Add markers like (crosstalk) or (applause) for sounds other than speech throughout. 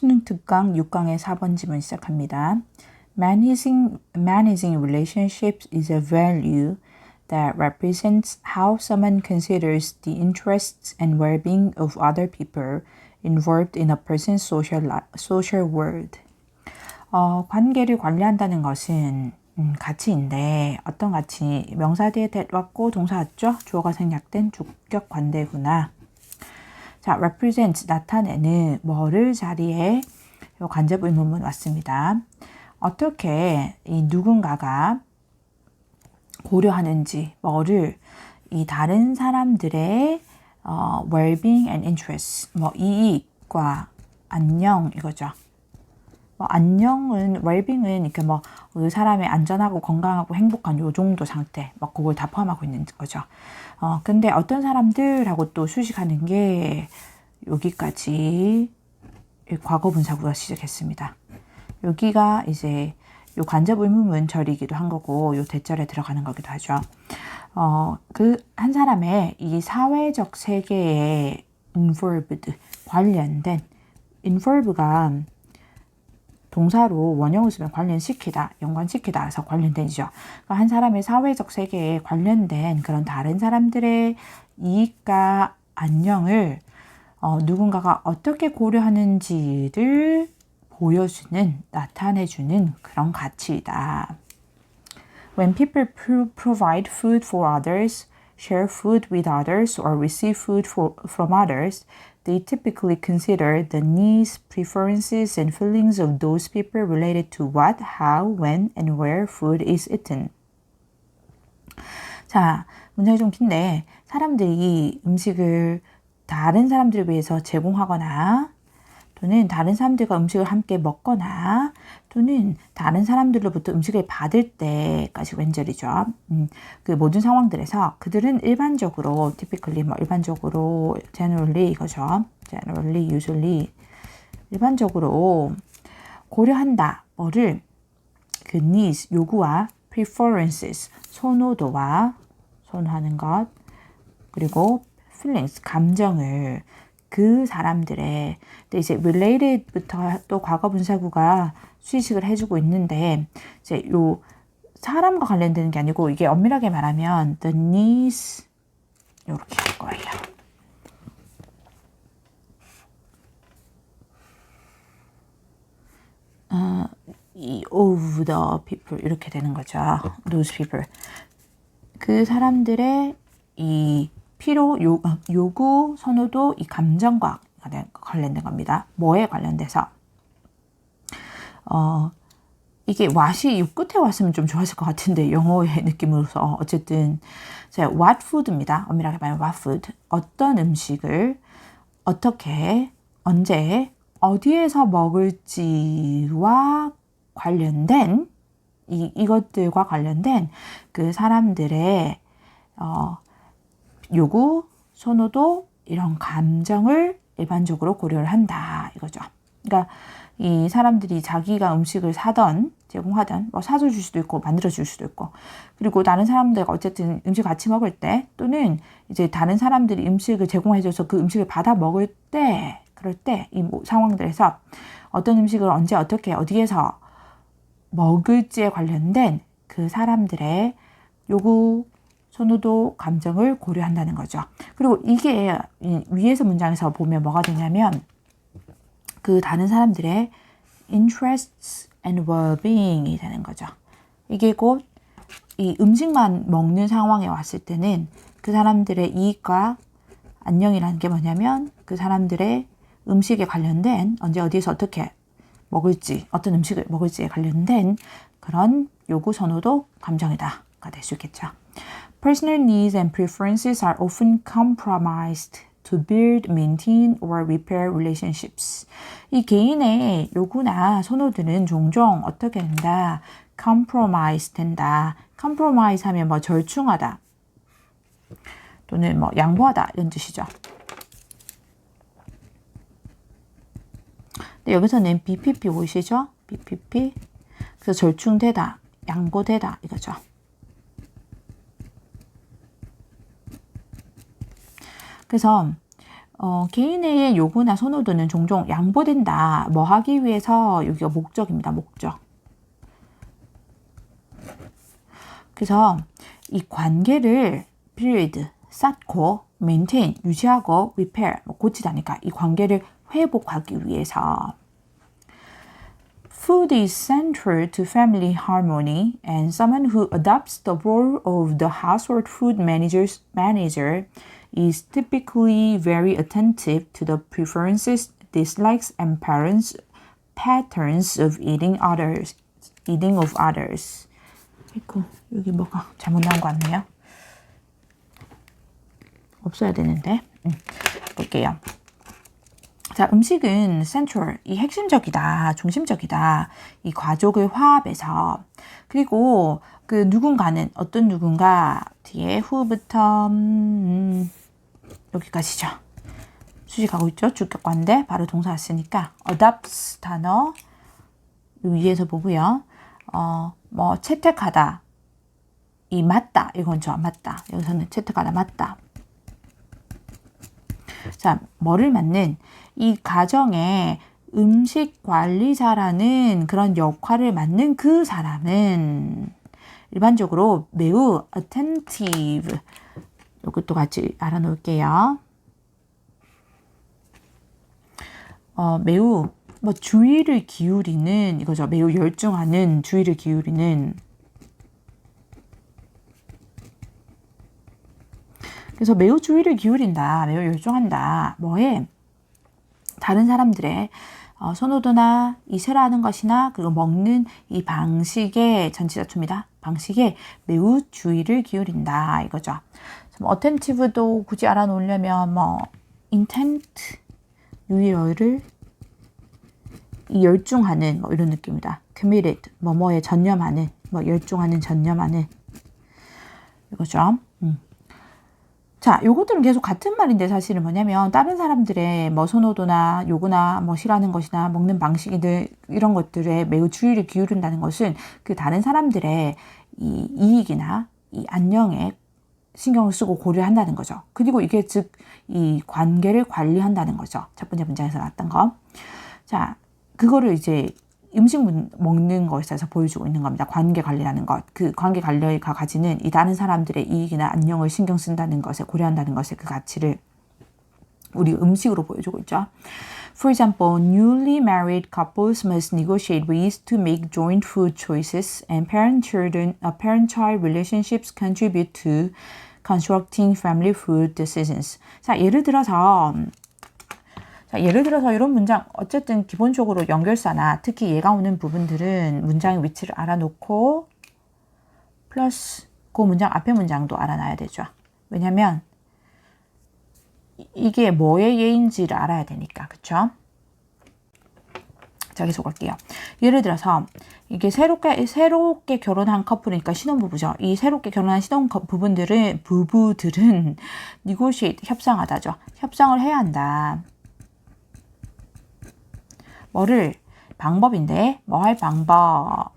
수능 특강 6강의 4번 지문 시작합니다. Managing, managing relationships is a value that represents how someone considers the interests and well-being of other people involved in a person's social, social world. 어, 관계를 관리한다는 것은 음, 가치인데 어떤 가치? 명사 뒤에 왔고 동사 왔죠? 주어가 생략된 주격 관대구나. 자, represent 나타내는 뭐를 자리에 요 간접 의문문 왔습니다. 어떻게 이 누군가가 고려하는지 뭐를 이 다른 사람들의 어, well-being and interest 뭐 이익과 안녕 이거죠. 뭐 안녕은 well-being은 이렇게 뭐그 사람의 안전하고 건강하고 행복한 요 정도 상태 막 그걸 다 포함하고 있는 거죠. 어 근데 어떤 사람들하고 또 수식하는 게 여기까지 과거 분사구가 시작했습니다. 여기가 이제 요 의문문 절이기도 한 거고 요 대절에 들어가는 거기도 하죠. 어, 그 한 사람의 이 사회적 세계에 involved 관련된 involve가 동사로 원형을 쓰면 관련시키다, 연관시키다 해서 관련된이죠. 그러니까 한 사람의 사회적 세계에 관련된 그런 다른 사람들의 이익과 안녕을 어, 누군가가 어떻게 고려하는지를 보여주는, 나타내주는 그런 가치이다. When people pro- provide food for others, share food with others, or receive food for, from others, they typically consider the needs, preferences, and feelings of those people related to what, how, when, and where food is eaten. 자, 문장이 좀 긴데, 사람들이 음식을 다른 사람들을 위해서 제공하거나, 또는 다른 사람들과 음식을 함께 먹거나, 또는 다른 사람들로부터 음식을 받을 때까지 왼절이죠. 음, 그 모든 상황들에서 그들은 일반적으로, typically 뭐 일반적으로, generally 이거죠. generally, usually 일반적으로 고려한다. 뭐를 그 needs 요구와 preferences 선호도와 선호하는 것 그리고 feelings 감정을 그 사람들의 근데 이제 related부터 또 과거 분사구가 수식을 해주고 있는데 이제 요 사람과 관련되는 게 아니고 이게 엄밀하게 말하면 the needs 이렇게 할 거예요. 어, 이 of the people 이렇게 되는 거죠. those people 그 사람들의 이 필요 요, 요구 선호도 이 감정과 관련된 겁니다. 뭐에 관련돼서 어 이게 요 끝에 왔으면 좀 좋았을 것 같은데 영어의 (laughs) 느낌으로서 어쨌든 자 what food입니다. 엄밀하게 말하면 what food 어떤 음식을 어떻게 언제 어디에서 먹을지와 관련된 이, 이것들과 관련된 그 사람들의 어, 요구, 선호도 이런 감정을 일반적으로 고려를 한다 이거죠. 그러니까 이 사람들이 자기가 음식을 사던 제공하던 뭐 사줄 수도 있고 만들어 줄 수도 있고 그리고 다른 사람들과 어쨌든 음식 같이 먹을 때 또는 이제 다른 사람들이 음식을 제공해줘서 그 음식을 받아 먹을 때 그럴 때 이 상황들에서 어떤 음식을 언제 어떻게 어디에서 먹을지에 관련된 그 사람들의 요구, 선호도, 감정을 고려한다는 거죠. 그리고 이게 위에서 문장에서 보면 뭐가 되냐면 그 다른 사람들의 interests and well-being이 되는 거죠. 이게 곧 이 음식만 먹는 상황에 왔을 때는 그 사람들의 이익과 안녕이라는 게 뭐냐면 그 사람들의 음식에 관련된 언제 어디에서 어떻게 먹을지 어떤 음식을 먹을지에 관련된 그런 요구 선호도 감정이다가 될 수 있겠죠. Personal needs and preferences are often compromised to build, maintain or repair relationships. 이 개인의 요구나 선호들은 종종 어떻게 된다? compromise 된다. compromise 하면 뭐 절충하다. 또는 뭐 양보하다 이런 뜻이죠. 근데 여기서는 BPP 보이시죠? BPP. 그래서 절충되다, 양보되다 이거죠. 그래서 어, 개인의 요구나 선호도는 종종 양보된다. 뭐 하기 위해서 여기가 목적입니다. 목적. 그래서 이 관계를 period 쌓고 maintain 유지하고 repair 뭐 고치다니까 이 관계를 회복하기 위해서 Food is central to family harmony, and someone who adopts the role of the household food manager's manager is typically very attentive to the preferences, dislikes, and parents patterns of eating others, eating of others. 아이고, 여기 뭐가 잘못 나온 거 같네요. 없어야 되는데. 음, 볼게요. 자, 음식은 central, 이 핵심적이다, 중심적이다. 이 가족의 화합에서. 그리고 그 누군가는, 어떤 누군가 뒤에 후부터, 음, 여기까지죠. 수식하고 있죠. 주격관데 바로 동사 쓰니까 adopts 단어 위에서 보고요. 어, 뭐 채택하다. 이 맞다. 이건 저 맞다. 여기서는 채택하다 맞다. 자, 뭐를 맞는 이 가정의 음식 관리자라는 그런 역할을 맡는 그 사람은 일반적으로 매우 attentive 이것도 같이 알아놓을게요. 어, 매우 뭐 주의를 기울이는 이거죠. 매우 열중하는 주의를 기울이는 그래서 매우 주의를 기울인다. 매우 열중한다. 뭐에 다른 사람들의 어, 선호도나 이 싫어하는 것이나 그리고 먹는 이 방식에 전치사투입니다. 방식에 매우 주의를 기울인다 이거죠. 뭐 어텐티브도 굳이 알아놓으려면 뭐 인텐트 유의를 이 열중하는 뭐 이런 느낌이다. committed 뭐뭐에 전념하는 뭐 열중하는 전념하는 이거죠. 음. 자, 요것들은 계속 같은 말인데 사실은 뭐냐면 다른 사람들의 뭐 선호도나 요구나 뭐 싫어하는 것이나 먹는 방식이들 이런 것들에 매우 주의를 기울인다는 것은 그 다른 사람들의 이 이익이나 이 안녕에 신경을 쓰고 고려한다는 거죠. 그리고 이게 즉 이 관계를 관리한다는 거죠. 첫 번째 문장에서 나왔던 거. 자, 그거를 이제 음식 먹는 것에 서 보여주고 있는 겁니다. 관계 관리라는 것. 그 관계 관리가 가지는 이 다른 사람들의 이익이나 안녕을 신경 쓴다는 것에 고려한다는 것의 그 가치를 우리 음식으로 보여주고 있죠. For example, newly married couples must negotiate ways to make joint food choices, and parent-children, uh, parent-child relationships contribute to constructing family food decisions. 자, 예를 들어서 자, 예를 들어서 이런 문장 어쨌든 기본적으로 연결사나 특히 얘가 오는 부분들은 문장의 위치를 알아놓고 플러스 그 문장 앞에 문장도 알아놔야 되죠. 왜냐면 이게 뭐의 예인지를 알아야 되니까 그쵸? 자 계속 갈게요. 예를 들어서 이게 새롭게 새롭게 결혼한 커플이니까 신혼부부죠. 이 새롭게 결혼한 신혼부부들은 부부들은 (laughs) negotiate 협상하다죠. 협상을 해야 한다. 뭐를? 방법인데? 뭐 할 방법?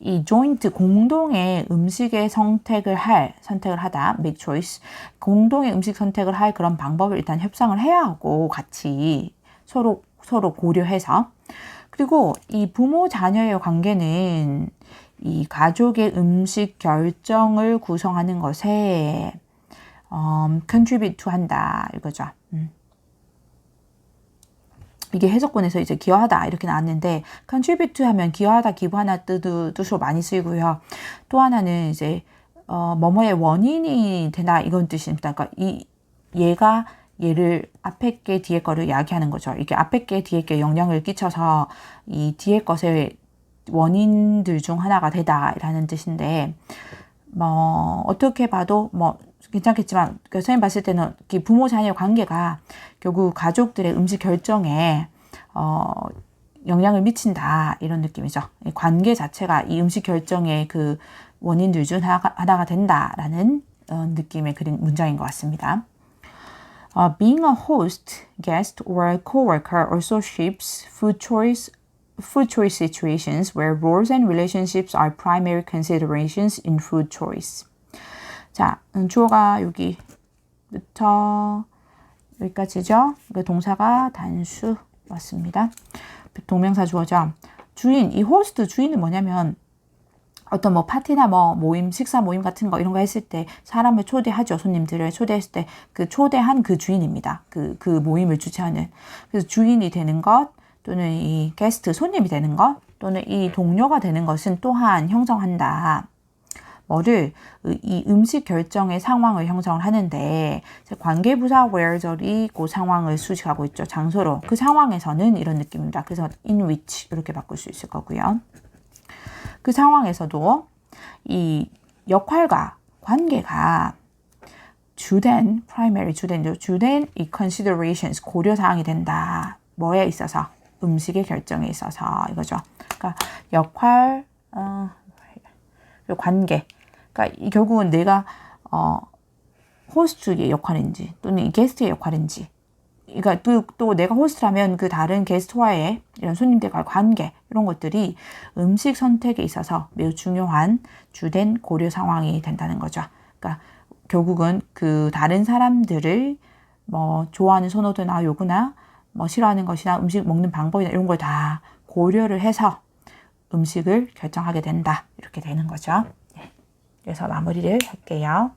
이 joint 공동의 음식의 선택을 할 선택을 하다 make choice. 공동의 음식 선택을 할 그런 방법을 일단 협상을 해야 하고 같이 서로 서로 고려해서. 그리고 이 부모 자녀의 관계는 이 가족의 음식 결정을 구성하는 것에 um, contribute 한다 이거죠. 음. 이게 해석권에서 이제 기여하다 이렇게 나왔는데 contribute 하면 기여하다, 기부하다 뜻, 뜻으로 많이 쓰이고요. 또 하나는 이제 어, 뭐뭐의 원인이 되나 이건 뜻입니다. 그러니까 이 얘가 얘를 앞에 게 뒤에 거를 야기하는 거죠. 이게 앞에 게 뒤에 게 영향을 끼쳐서 이 뒤에 것의 원인들 중 하나가 되다라는 뜻인데 뭐 어떻게 봐도 뭐 괜찮겠지만 그 선생님 봤을 때는 부모 자녀 관계가 결국 가족들의 음식 결정에 어, 영향을 미친다 이런 느낌이죠. 관계 자체가 이 음식 결정의 그 원인들 중 하나가, 하나가 된다라는 어, 느낌의 그린 문장인 것 같습니다. Uh, being a host, guest, or a coworker also shapes food choice food choice situations where roles and relationships are primary considerations in food choice. 자, 주어가 여기부터 여기까지죠. 그 동사가 단수 왔습니다. 동명사 주어죠. 주인, 이 호스트 주인은 뭐냐면 어떤 뭐 파티나 뭐 모임, 식사 모임 같은 거 이런 거 했을 때 사람을 초대하죠. 손님들을 초대했을 때 그 초대한 그 주인입니다. 그, 그 모임을 주최하는. 그래서 주인이 되는 것 또는 이 게스트, 손님이 되는 것 또는 이 동료가 되는 것은 또한 형성한다. 뭐를 이 음식 결정의 상황을 형성을 하는데 관계부사 where절이 그 상황을 수식하고 있죠. 장소로. 그 상황에서는 이런 느낌입니다. 그래서 in which 이렇게 바꿀 수 있을 거고요. 그 상황에서도 이 역할과 관계가 주된 primary 주된 주된 이 considerations 고려 사항이 된다. 뭐에 있어서 음식의 결정에 있어서 이거죠. 그러니까 역할 어, 관계. 그러니까 이 결국은 내가 어, 호스트의 역할인지 또는 이 게스트의 역할인지 그러니까 또, 또 내가 호스트라면 그 다른 게스트와의 이런 손님들과의 관계 이런 것들이 음식 선택에 있어서 매우 중요한 주된 고려 상황이 된다는 거죠. 그러니까 결국은 그 다른 사람들을 뭐 좋아하는 선호도나 요구나 뭐 싫어하는 것이나 음식 먹는 방법이나 이런 걸 다 고려를 해서 음식을 결정하게 된다 이렇게 되는 거죠. 네. 그래서 마무리를 할게요.